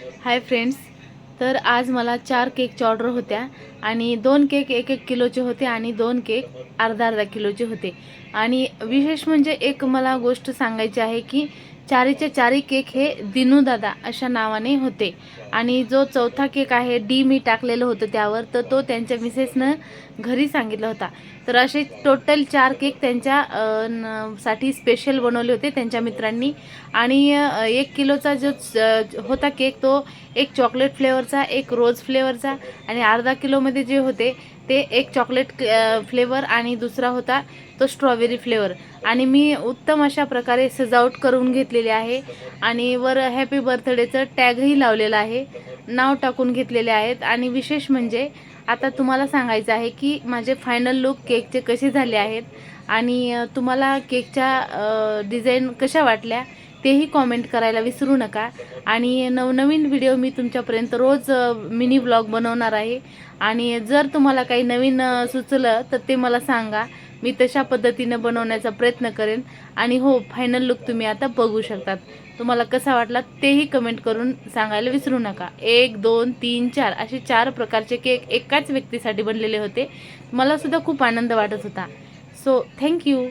Hi friends तर आज मला चार केकच्या ऑर्डर होत्या आणि दोन केक एक एक किलोचे होते आणि दोन केक अर्धा अर्धा किलोचे होते. आणि विशेष म्हणजे एक मला गोष्ट सांगायची आहे की चारीचे चारी केक हे दिनू दादा अशा नावाने होते. आणि जो चौथा केक आहे डी मी टाकलेलं होतं त्यावर तर तो त्यांच्या मिसेसनं घरी सांगितला होता. तर असे टोटल चार केक त्यांच्या न- साठी स्पेशल बनवले होते त्यांच्या मित्रांनी. आणि एक किलोचा जो च- होता केक तो एक चॉकलेट फ्लेवरचा एक रोज फ्लेवरचा आणि अर्धा किलोमध्ये जे होते ते एक चॉकलेट फ्लेवर आणि दुसरा होता तो स्ट्रॉबेरी फ्लेवर आणि मी उत्तम अशा प्रकारे सजावट करून घेतलेले आहे आणि वर हॅपी बर्थडेचं टॅगही लावलेलं आहे. नाव टाकून घेतलेले आहेत आणि विशेष म्हणजे आता तुम्हाला सांगायचं आहे की माझे फायनल लुक केकचे कसे झाले आहेत आणि तुम्हाला केकच्या डिझाईन कशा वाटल्या तेही कॉमेंट करायला विसरू नका. आणि नवनवीन व्हिडिओ मी तुमच्यापर्यंत रोज मिनी ब्लॉग बनवणार आहे. आणि जर तुम्हाला काही नवीन सुचलं तर ते मला सांगा. मी तशा पद्धतीनं बनवण्याचा प्रयत्न करेन. आणि हो फायनल लुक तुम्ही आता बघू शकतात. तुम्हाला कसा वाटला तेही कमेंट करून सांगायला विसरू नका. एक दोन तीन चार असे चार प्रकारचे केक एकाच व्यक्तीसाठी बनलेले होते. मलासुद्धा खूप आनंद वाटत होता. So thank you